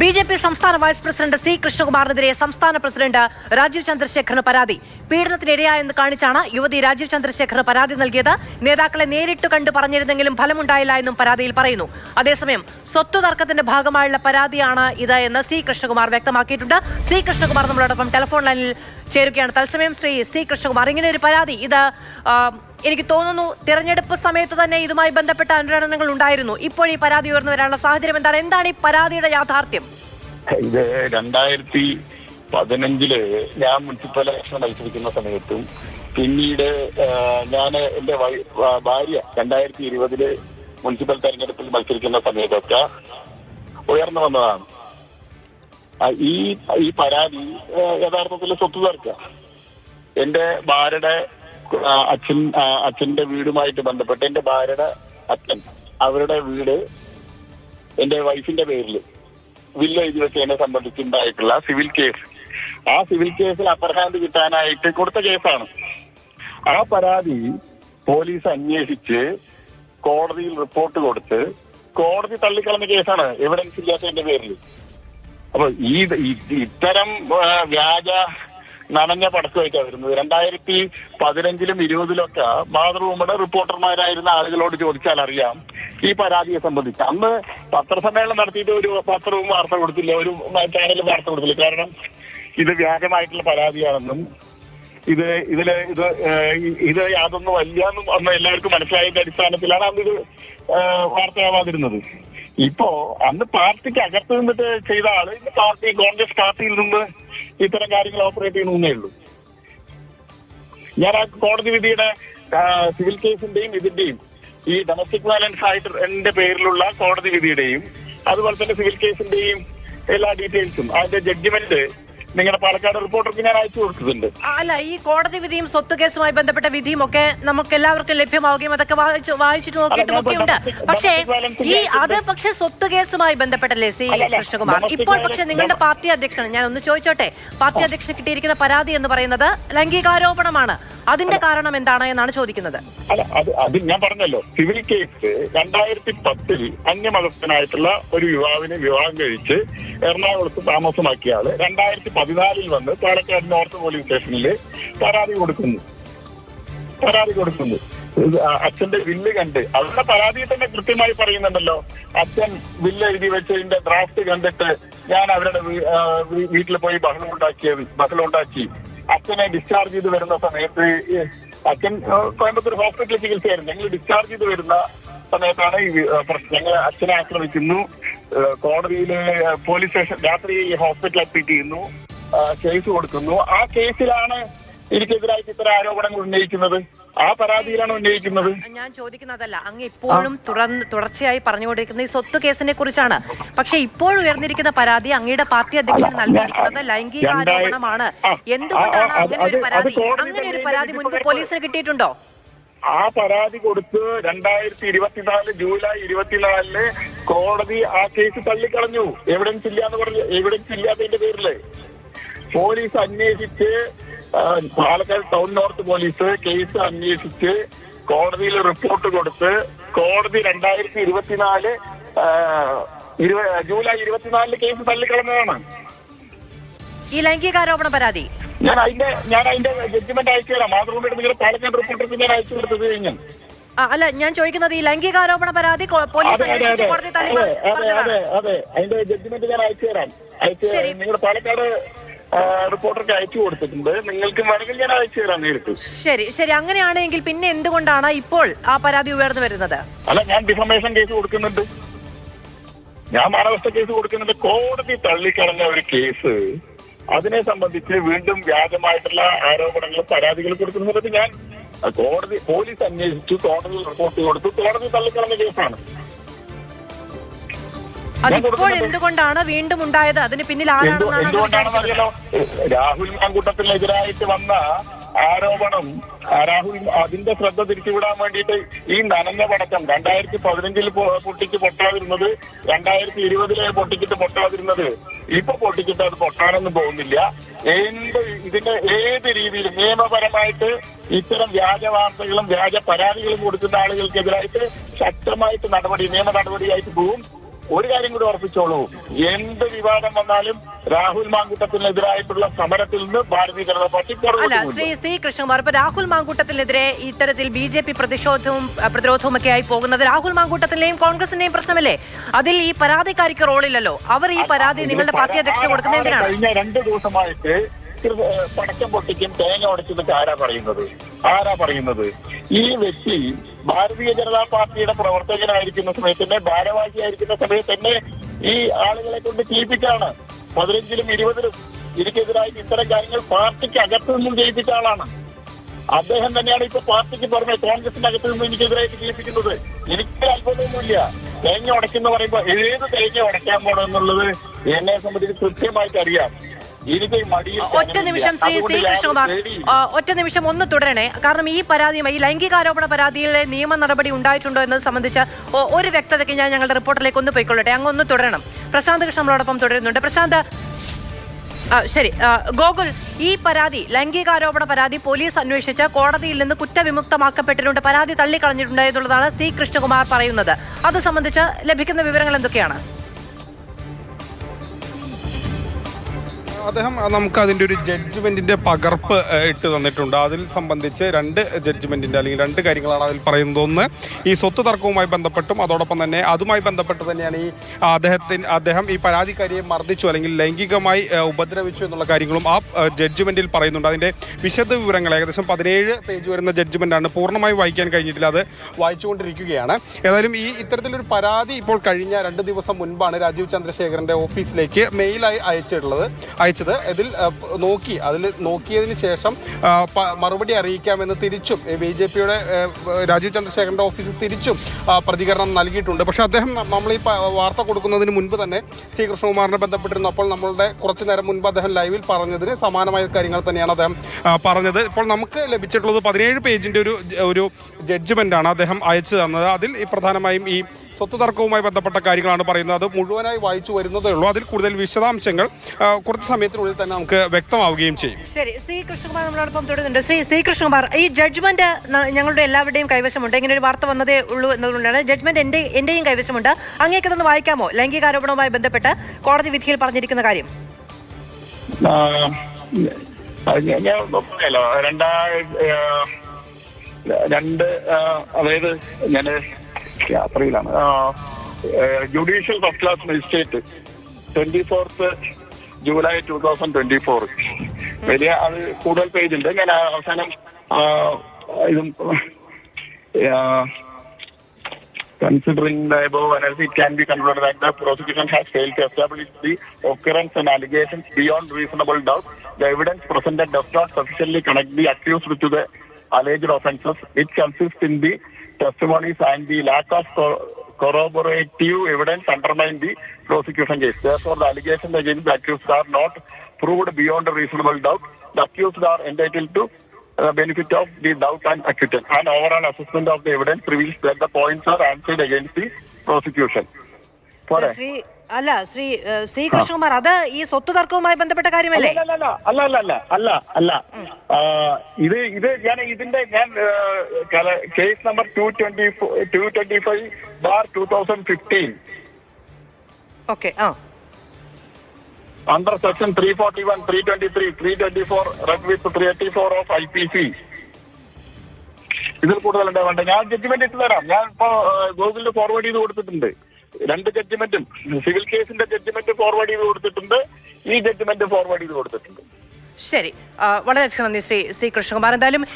B J P സംസ്ഥാന vice president C കൃഷ്ണകുമാറിനെതിരെ സംസ്ഥാന പ്രസിഡന്റ് രാജീവ് ചന്ദ്രശേഖറിന് പരാതി. പീഡനത്തിനിരയായെന്ന് കാണിച്ചാണ് യുവതി രാജീവ് ചന്ദ്രശേഖറിന് പരാതി നൽകിയത്. നേതാക്കളെ നേരിട്ട് കണ്ടു പറഞ്ഞിരുന്നെങ്കിലും ഫലമുണ്ടായില്ല എന്നും പരാതിയിൽ പറയുന്നു. അതേസമയം സ്വത്ത് തർക്കത്തിന്റെ ഭാഗമായുള്ള പരാതിയാണ് ഇത് എന്ന് സി കൃഷ്ണകുമാർ വ്യക്തമാക്കിയിട്ടുണ്ട്. സി കൃഷ്ണകുമാർ നമ്മളോടൊപ്പം ടെലിഫോൺ ലൈനിൽ ചേരുകയാണ്. തത്സമയം ശ്രീ സി കൃഷ്ണകുമാർ ഇങ്ങനെ ഒരു പരാതി ഇത് എനിക്ക് തോന്നുന്നു തിരഞ്ഞെടുപ്പ് സമയത്ത് തന്നെ ഇതുമായി ബന്ധപ്പെട്ട അനുരണനങ്ങൾ ഉണ്ടായിരുന്നു. ഇപ്പോൾ ഈ പരാതി ഉയർന്നു വരാനുള്ള സാഹചര്യം എന്താണ്? എന്താണ് ഈ പരാതിയുടെ യാഥാർത്ഥ്യം? ഇത് രണ്ടായിരത്തി പതിനഞ്ചിൽ ഞാൻ മുനിസിപ്പൽ ഇലക്ഷൻ മത്സരിക്കുന്ന സമയത്തും പിന്നീട് ഞാൻ എന്റെ ഭാര്യ രണ്ടായിരത്തി ഇരുപതിൽ മുനിസിപ്പൽ തെരഞ്ഞെടുപ്പിൽ മത്സരിക്കുന്ന സമയത്തൊക്കെ ഉയർന്നു വന്നതാണ്. ഈ ഈ പരാതി യഥാർത്ഥത്തിൽ സ്വത്ത് തർക്ക. എന്റെ ഭാര്യയുടെ അച്ഛൻ അച്ഛന്റെ വീടുമായിട്ട് ബന്ധപ്പെട്ട് എന്റെ ഭാര്യയുടെ അച്ഛൻ അവരുടെ വീട് എന്റെ വൈഫിന്റെ പേരിൽ വില്ല എഴുതി വെച്ചതിനെ സംബന്ധിച്ചുണ്ടായിട്ടുള്ള സിവിൽ കേസ്. ആ സിവിൽ കേസിൽ അപ്പർ ഹാൻഡ് കിട്ടാനായിട്ട് കൊടുത്ത കേസാണ്. ആ പരാതി പോലീസ് അന്വേഷിച്ച് കോടതിയിൽ റിപ്പോർട്ട് കൊടുത്ത് കോടതി തള്ളിക്കളഞ്ഞ കേസാണ് എവിഡൻസ് ഇല്ലാത്തതിന്റെ പേരിൽ അപ്പൊ ഈ ഈ- ഇത്തരം വ്യാജ നനഞ്ഞ പടക്കമായിട്ടാണ് വരുന്നത്. രണ്ടായിരത്തി പതിനഞ്ചിലും ഇരുപതിലൊക്കെ മാതൃഭൂമിയുടെ റിപ്പോർട്ടർമാരായിരുന്ന ആളുകളോട് ചോദിച്ചാൽ അറിയാം ഈ പരാതിയെ സംബന്ധിച്ച്. അന്ന് പത്രസമ്മേളനം നടത്തിയിട്ട് ഒരു പത്രവും വാർത്ത കൊടുത്തില്ല ഒരു ചാനലും വാർത്ത കൊടുത്തില്ല. കാരണം ഇത് വ്യാജമായിട്ടുള്ള പരാതിയാണെന്നും ഇത് ഇതിൽ ഇത് ഇത് യാതൊന്നും വല്യാന്നും അന്ന് എല്ലാവർക്കും മനസ്സിലായതിന്റെ അടിസ്ഥാനത്തിലാണ് അന്ന് ഇത് വാർത്തയാവാതിരുന്നത്. ഇപ്പോ അന്ന് പാർട്ടിക്ക് അകത്ത് നിന്നിട്ട് ചെയ്ത ആൾ ഇന്ന് പാർട്ടി കോൺഗ്രസ് പാർട്ടിയിൽ നിന്ന് ഇത്തരം കാര്യങ്ങൾ ഓപ്പറേറ്റ് ചെയ്യണമെന്നേ ഉള്ളൂ. ഞാൻ ആ കോടതി വിധിയുടെ സിവിൽ കേസിന്റെയും ഇതിന്റെയും ഈ ഡൊമസ്റ്റിക് വയലൻസ് ആയിട്ട് എന്റെ പേരിലുള്ള കോടതി വിധിയുടെയും അതുപോലെ തന്നെ സിവിൽ കേസിന്റെയും എല്ലാ ഡീറ്റെയിൽസും അതിന്റെ ജഡ്ജിമെന്റ് നിങ്ങളുടെ പാലക്കാട് റിപ്പോർട്ടർക്ക് ഞാൻ അയച്ചു കൊടുത്തിട്ടുണ്ട്. അല്ല ഈ കോടതി വിധിയും സ്വത്ത് കേസുമായി ബന്ധപ്പെട്ട വിധിയും ഒക്കെ നമുക്ക് എല്ലാവർക്കും ലഭ്യമാവുകയും അതൊക്കെ വായിച്ചു വായിച്ചിട്ട് നോക്കിയിട്ടും ഒക്കെ ഉണ്ട് പക്ഷേ ഈ അത് പക്ഷേ സ്വത്ത് കേസുമായി ബന്ധപ്പെട്ടല്ലേ സി. കൃഷ്ണകുമാർ? ഇപ്പോൾ പക്ഷെ പക്ഷേ നിങ്ങളുടെ പാർട്ടി അധ്യക്ഷൻ ഞാൻ ഒന്ന് ചോദിച്ചോട്ടെ? പാർട്ടി അധ്യക്ഷൻ കിട്ടിയിരിക്കുന്ന പരാതി എന്ന് പറയുന്നത് ലൈംഗികാരോപണമാണ്. അതിന്റെ കാരണം എന്താണ് എന്നാണ് ചോദിക്കുന്നത്. അല്ല അത് അത് ഞാൻ പറഞ്ഞല്ലോ. സിവിൽ കേസ് രണ്ടായിരത്തി പത്തിൽ അന്യമതസ്ഥനായിട്ടുള്ള ഒരു യുവാവിനെ വിവാഹം കഴിച്ച് എറണാകുളത്ത് താമസമാക്കിയ ആൾ രണ്ടായിരത്തി പതിനാലിൽ വന്ന് പാലക്കാട് നോർത്ത് പോലീസ് സ്റ്റേഷനിൽ പരാതി കൊടുക്കുന്നു. പരാതി കൊടുക്കുന്നു. അച്ഛന്റെ വില്ല് കണ്ട്. അവരുടെ പരാതി തന്നെ കൃത്യമായി പറയുന്നുണ്ടല്ലോ. അച്ഛൻ വില്ല് എഴുതി വെച്ചതിന്റെ ഡ്രാഫ്റ്റ് കണ്ടിട്ട് ഞാൻ അവരുടെ വീട്ടിൽ പോയി ബഹളം ഉണ്ടാക്കിയത് ബഹളം ഉണ്ടാക്കി. അച്ഛനെ ഡിസ്ചാർജ് ചെയ്ത് വരുന്ന സമയത്ത് അച്ഛൻ കോയമ്പത്തൂർ ഹോസ്പിറ്റലിൽ ചികിത്സയായിരുന്നു. ഞങ്ങൾ ഡിസ്ചാർജ് ചെയ്ത് വരുന്ന സമയത്താണ് ഈ ഞങ്ങൾ അച്ഛനെ ആക്രമിക്കുന്നു. കോടതിയിലെ പോലീസ് സ്റ്റേഷൻ രാത്രി ഹോസ്പിറ്റൽ അഡ്മിറ്റ് ചെയ്യുന്നു. കേസ് കൊടുക്കുന്നു. ആ കേസിലാണ് എനിക്കെതിരായിട്ട് ഇത്തരം ആരോപണങ്ങൾ ഉന്നയിക്കുന്നത്. ആ പരാതിയിലാണ് ഉന്നയിക്കുന്നത്. ഞാൻ ചോദിക്കുന്നതല്ല അങ്ങ് ഇപ്പോഴും തുടർന്ന് തുടർച്ചയായി പറഞ്ഞുകൊണ്ടിരിക്കുന്ന ഈ സ്വത്ത് കേസിനെ കുറിച്ചാണ്. പക്ഷെ ഇപ്പോൾ ഉയർന്നിരിക്കുന്ന പരാതി അങ്ങയുടെ പാർട്ടി അധ്യക്ഷൻ നൽകിയിരിക്കുന്നത് ലൈംഗിക ആരോപണമാണ്. എന്തുകൊണ്ടാണ് അങ്ങനെ ഒരു പരാതി? അങ്ങനെ ഒരു പരാതി മുൻപ് പോലീസിന് കിട്ടിയിട്ടുണ്ടോ? ആ പരാതി കൊടുത്ത് രണ്ടായിരത്തി ഇരുപത്തിനാല് ജൂലൈ ഇരുപത്തിനാലിൽ കോടതി ആ കേസ് തള്ളിക്കളഞ്ഞു. എവിഡൻസ് ഇല്ല എന്ന് പറഞ്ഞു എവിഡൻസ് ഇല്ലാത്തതിന്റെ പേരിൽ. പോലീസ് അന്വേഷിച്ച് Palakkad town north police case അന്വേഷിച്ച് കോടതിയിൽ റിപ്പോർട്ട് കൊടുത്ത് കോടതി രണ്ടായിരത്തി ഇരുപത്തിനാല് ജൂലൈ ഇരുപത്തിനാലിൽ കേസ് തള്ളിക്കളഞ്ഞതാണ്. ഈ ലൈംഗികാരോപണ പരാതി? ഞാൻ അതിന്റെ ഞാൻ അതിന്റെ ജഡ്ജ്മെന്റ് അയച്ചു തരാം. മാതൃഭൂമിയുടെ നിങ്ങൾ പാലക്കാട് റിപ്പോർട്ടർക്ക് ഞാൻ അയച്ചു കൊടുത്തത് കഴിഞ്ഞു. അല്ല ഞാൻ ചോദിക്കുന്നത് ഈ ലൈംഗികാരോപണ പരാതി പോലീസ് അതെ അതെ അതെ. കോടതി തള്ളി അതെ അതെ അതെ അതെ. അതിന്റെ ജഡ്ജ്മെന്റ് ഞാൻ അയച്ചു തരാം. അയച്ചു. നിങ്ങളുടെ പാലക്കാട് റിപ്പോർട്ടർക്ക് അയച്ചു കൊടുത്തിട്ടുണ്ട്. നിങ്ങൾക്ക് വേണമെങ്കിൽ ഞാൻ അയച്ചു തരാം നേരിട്ട്. ശരി ശരി. അങ്ങനെയാണെങ്കിൽ പിന്നെ എന്തുകൊണ്ടാണ് ഇപ്പോൾ ആ പരാതി ഉയർന്നു വരുന്നത്? അല്ല ഞാൻ ഡിഫമേഷൻ കേസ് കൊടുക്കുന്നുണ്ട്. ഞാൻ മാനവസ്ഥ കേസ് കൊടുക്കുന്നുണ്ട്. കോടതി തള്ളിക്കളഞ്ഞ ഒരു കേസ് അതിനെ സംബന്ധിച്ച് വീണ്ടും വ്യാജമായിട്ടുള്ള ആരോപണങ്ങളും പരാതികളും കൊടുക്കുന്നത് ഞാൻ കോടതി പോലീസ് അന്വേഷിച്ചു കോടതി റിപ്പോർട്ട് കൊടുത്തു. കോടതി തള്ളിക്കളഞ്ഞ കേസാണ്. അതിപ്പോൾ എന്തുകൊണ്ടാണ് വീണ്ടും ഉണ്ടായത്? അതിന് പിന്നിൽ ആരാണെന്നാണ് രാഹുൽ മാങ്കൂട്ടത്തിനെതിരായിട്ട് വന്ന ആരോപണം രാഹുൽ അതിന്റെ ശ്രദ്ധ തിരിച്ചുവിടാൻ വേണ്ടിയിട്ട് ഈ നനഞ്ഞ പടക്കം രണ്ടായിരത്തി പതിനഞ്ചിൽ പൊട്ടിച്ച് പൊട്ടാതിരുന്നത് രണ്ടായിരത്തി ഇരുപതിലെ പൊട്ടിച്ചിട്ട് പൊട്ടാതിരുന്നത് ഇപ്പൊ പൊട്ടിച്ചിട്ട് അത് പൊട്ടാനൊന്നും പോകുന്നില്ല. എന്ത് ഇതിന്റെ ഏത് രീതിയിൽ നിയമപരമായിട്ട് ഇത്തരം വ്യാജ വാർത്തകളും വ്യാജ പരാതികളും കൊടുക്കുന്ന ആളുകൾക്കെതിരായിട്ട് ശക്തമായിട്ട് നടപടി നിയമ നടപടിയായിട്ട് പോവും ഒരു കാര്യം കൂടി ഉറപ്പിച്ചോളൂ. എന്ത് വിവാദം വന്നാലും രാഹുൽ മാങ്കുട്ടത്തിനെതിരായിട്ടുള്ള സമരത്തിൽ നിന്ന് ഭാരതീയ ജനതാ പാർട്ടി അല്ല ശ്രീ സി കൃഷ്ണകുമാർ ഇപ്പൊ രാഹുൽ മാങ്കൂട്ടത്തിനെതിരെ ഇത്തരത്തിൽ ബി ജെ പി പ്രതിഷേധവും പ്രതിരോധവും ഒക്കെ ആയി പോകുന്നത് രാഹുൽ മാങ്കൂട്ടത്തിന്റെയും കോൺഗ്രസിന്റെയും പ്രശ്നമല്ലേ? അതിൽ ഈ പരാതിക്കാരിക്ക് റോളില്ലല്ലോ. അവർ ഈ പരാതി നിങ്ങളുടെ പാർട്ടി അധ്യക്ഷന് കൊടുക്കുന്നത് എന്തിനാണ്? കഴിഞ്ഞ രണ്ട് ദിവസമായിട്ട് പടക്കം പൊട്ടിക്കും തേങ്ങ ഉടച്ചിട്ടൊക്കെ ആരാ പറയുന്നത്? ആരാ പറയുന്നത്? ഈ വ്യക്തി ഭാരതീയ ജനതാ പാർട്ടിയുടെ പ്രവർത്തകനായിരിക്കുന്ന സമയത്ത് തന്നെ ഭാരവാഹിയായിരിക്കുന്ന സമയത്ത് തന്നെ ഈ ആളുകളെ കൊണ്ട് ചെയ്യിപ്പിച്ചാണ് പതിനഞ്ചിലും ഇരുപതിലും എനിക്കെതിരായി ഇത്തരം കാര്യങ്ങൾ പാർട്ടിക്ക് അകത്തു നിന്നും ചെയ്യിപ്പിച്ച ആളാണ്. അദ്ദേഹം തന്നെയാണ് ഇപ്പൊ പാർട്ടിക്ക് പുറമെ കോൺഗ്രസിന്റെ അകത്തു നിന്നും എനിക്കെതിരായിട്ട് ചെയ്യിപ്പിക്കുന്നത് എനിക്ക് അത്ഭുതമൊന്നുമില്ല. തേങ്ങ ഉടയ്ക്കുന്ന പറയുമ്പോ ഏത് തേങ്ങ ഉടയ്ക്കാൻ പോണെന്നുള്ളത് എന്നെ സംബന്ധിച്ച് കൃത്യമായിട്ട് അറിയാം. ഒറ്റ നിമിഷം ശ്രീ ശ്രീകൃഷ്ണകുമാർ കൃഷ്ണകുമാർ ഒറ്റ നിമിഷം ഒന്ന് തുടരണേ. കാരണം ഈ പരാതിയുമായി ഈ ലൈംഗികാരോപണ പരാതിയിലെ നിയമ നടപടി ഉണ്ടായിട്ടുണ്ടോ എന്നത് സംബന്ധിച്ച് ഒരു വ്യക്തതയ്ക്ക് ഞാൻ ഞങ്ങളുടെ റിപ്പോർട്ടിലേക്ക് ഒന്ന് പോയിക്കൊള്ളട്ടെ. അങ്ങ് ഒന്ന് തുടരണം. പ്രശാന്ത് കൃഷ്ണ നമ്മളോടൊപ്പം തുടരുന്നുണ്ട്. പ്രശാന്ത് ശരി. ഗോകുൽ ഈ പരാതി ലൈംഗികാരോപണ പരാതി പോലീസ് അന്വേഷിച്ച് കോടതിയിൽ നിന്ന് കുറ്റവിമുക്തമാക്കപ്പെട്ടിട്ടുണ്ട്. പരാതി തള്ളിക്കളഞ്ഞിട്ടുണ്ട് എന്നുള്ളതാണ് സി കൃഷ്ണകുമാർ പറയുന്നത്. അത് സംബന്ധിച്ച് ലഭിക്കുന്ന വിവരങ്ങൾ എന്തൊക്കെയാണ്? അദ്ദേഹം നമുക്ക് അതിന്റെ ഒരു ജഡ്ജ്മെന്റിന്റെ പകർപ്പ് ഇട്ട് തന്നിട്ടുണ്ട്. അതിൽ സംബന്ധിച്ച് രണ്ട് ജഡ്ജ്മെന്റിന്റെ അല്ലെങ്കിൽ രണ്ട് കാര്യങ്ങളാണ് അതിൽ പറയുന്നത്. ഒന്ന് ഈ സ്വത്ത് തർക്കവുമായി ബന്ധപ്പെട്ടും അതോടൊപ്പം തന്നെ അതുമായി ബന്ധപ്പെട്ട് തന്നെയാണ് ഈ അദ്ദേഹത്തിന് അദ്ദേഹം ഈ പരാതിക്കാരിയെ മർദ്ദിച്ചു അല്ലെങ്കിൽ ലൈംഗികമായി ഉപദ്രവിച്ചു എന്നുള്ള കാര്യങ്ങളും ആ ജഡ്ജ്മെന്റിൽ പറയുന്നുണ്ട്. അതിന്റെ വിശദ വിവരങ്ങൾ ഏകദേശം പതിനേഴ് പേജ് വരുന്ന ജഡ്ജ്മെന്റാണ് പൂർണമായി വായിക്കാൻ കഴിഞ്ഞിട്ടില്ല. അത് വായിച്ചുകൊണ്ടിരിക്കുകയാണ്. ഏതായാലും ഈ ഇത്തരത്തിലൊരു പരാതി ഇപ്പോൾ കഴിഞ്ഞ രണ്ട് ദിവസം മുൻപാണ് രാജീവ് ചന്ദ്രശേഖരന്റെ ഓഫീസിലേക്ക് മെയിലായി അയച്ചിട്ടുള്ളത്. അയച്ചത് ഇതിൽ നോക്കി അതിൽ നോക്കിയതിന് ശേഷം മറുപടി അറിയിക്കാമെന്ന് തിരിച്ചും ബി ജെ പിയുടെ രാജീവ് ചന്ദ്രശേഖരന്റെ ഓഫീസിൽ തിരിച്ചും പ്രതികരണം നൽകിയിട്ടുണ്ട്. പക്ഷെ അദ്ദേഹം നമ്മൾ ഈ വാർത്ത കൊടുക്കുന്നതിന് മുൻപ് തന്നെ സി. കൃഷ്ണകുമാറിനെ ബന്ധപ്പെട്ടിരുന്നു. അപ്പോൾ നമ്മളുടെ കുറച്ച് നേരം മുൻപ് അദ്ദേഹം ലൈവിൽ പറഞ്ഞതിന് സമാനമായ കാര്യങ്ങൾ തന്നെയാണ് അദ്ദേഹം പറഞ്ഞത്. ഇപ്പോൾ നമുക്ക് ലഭിച്ചിട്ടുള്ളത് പതിനേഴ് പേജിന്റെ ഒരു ഒരു ജഡ്ജ്മെന്റ് ആണ് അദ്ദേഹം അയച്ചു തന്നത്. അതിൽ പ്രധാനമായും ഈ സ്വത്ത് തർക്കവുമായി ബന്ധപ്പെട്ട കാര്യങ്ങളാണ് പറയുന്നത്. അത് മുഴുവനായി വായിച്ചു വരുന്നതേ ഉള്ളൂ. അതിൽ കൂടുതൽ വിശദാംശങ്ങൾ കുറച്ച് സമയത്തിനുള്ളിൽ തന്നെ നമുക്ക് വ്യക്തമാവുകയും ചെയ്യും. ശരി ശ്രീ കൃഷ്ണകുമാർ നമ്മളോടൊപ്പം തുടരുന്നുണ്ട്. ശ്രീ ശ്രീകൃഷ്ണകുമാർ ഈ ജഡ്ജ്മെന്റ് ഞങ്ങളുടെ എല്ലാവരുടെയും കൈവശമുണ്ട്. ഇങ്ങനെ ഒരു വാർത്ത വന്നതേ ഉള്ളൂ എന്നതുകൊണ്ടാണ് ജഡ്ജ്മെന്റ് എന്റെ എന്റെയും കൈവശമുണ്ട്. അങ്ങേക്ക് ഇതൊന്ന് വായിക്കാമോ? ലൈംഗികാരോപണവുമായി ബന്ധപ്പെട്ട് കോടതി വിധിയിൽ പറഞ്ഞിരിക്കുന്ന കാര്യം. ഞാൻ- രണ്ട് അതായത് ഞാൻ യാത്രയിലാണ് judicial first class magistrate twenty fourth July two thousand twenty four വലിയ അത് കൂടുതൽ പേജ് ഉണ്ട് ഞാൻ അവസാനം ഇതും Considering the above analysis, it can be concluded that the prosecution has failed to establish the occurrence and allegations beyond reasonable doubt. The evidence presented does not sufficiently connect the accused to the alleged offences. It consists in the testimonies and the lack of corroborative evidence undermine the prosecution case. Therefore, the allegations against the accused are not proved beyond a reasonable doubt. The accused are entitled to the benefit of the doubt and acquittal. An overall assessment of the evidence reveals that the points are answered against the prosecution. For അല്ല ശ്രീ ശ്രീ കൃഷ്ണകുമാർ അത് ഈ സ്വത്ത് തർക്കവുമായി ബന്ധപ്പെട്ട കാര്യമല്ലേ? അല്ല അല്ല അല്ല അല്ല അല്ല ഇത് ഇത് ഞാൻ ഇതിന്റെ ഞാൻ case number two twenty two twenty five bar two thousand fifteen. Okay ആ. Under section three forty one three twenty three three twenty four read with three eighty four of I P C. ഇതിൽ കൂടുതൽ ഞാൻ judgement ഇട്ട് തരാം. ഞാൻ ഇപ്പോ ഗൂഗിളിൽ forward ചെയ്ത് കൊടുത്തിട്ടുണ്ട്. രണ്ട് ജഡ്ജ്മെന്റും സിവിൽ കേസിന്റെ ജഡ്ജ്മെന്റ് ഫോർവേഡ് ചെയ്ത് കൊടുത്തിട്ടുണ്ട്. ഈ ജഡ്ജ്മെന്റ് ഫോർവേഡ് ചെയ്ത് കൊടുത്തിട്ടുണ്ട്. ശരി. വളരെയധികം നന്ദി ശ്രീ ശ്രീ കൃഷ്ണകുമാർ. എന്തായാലും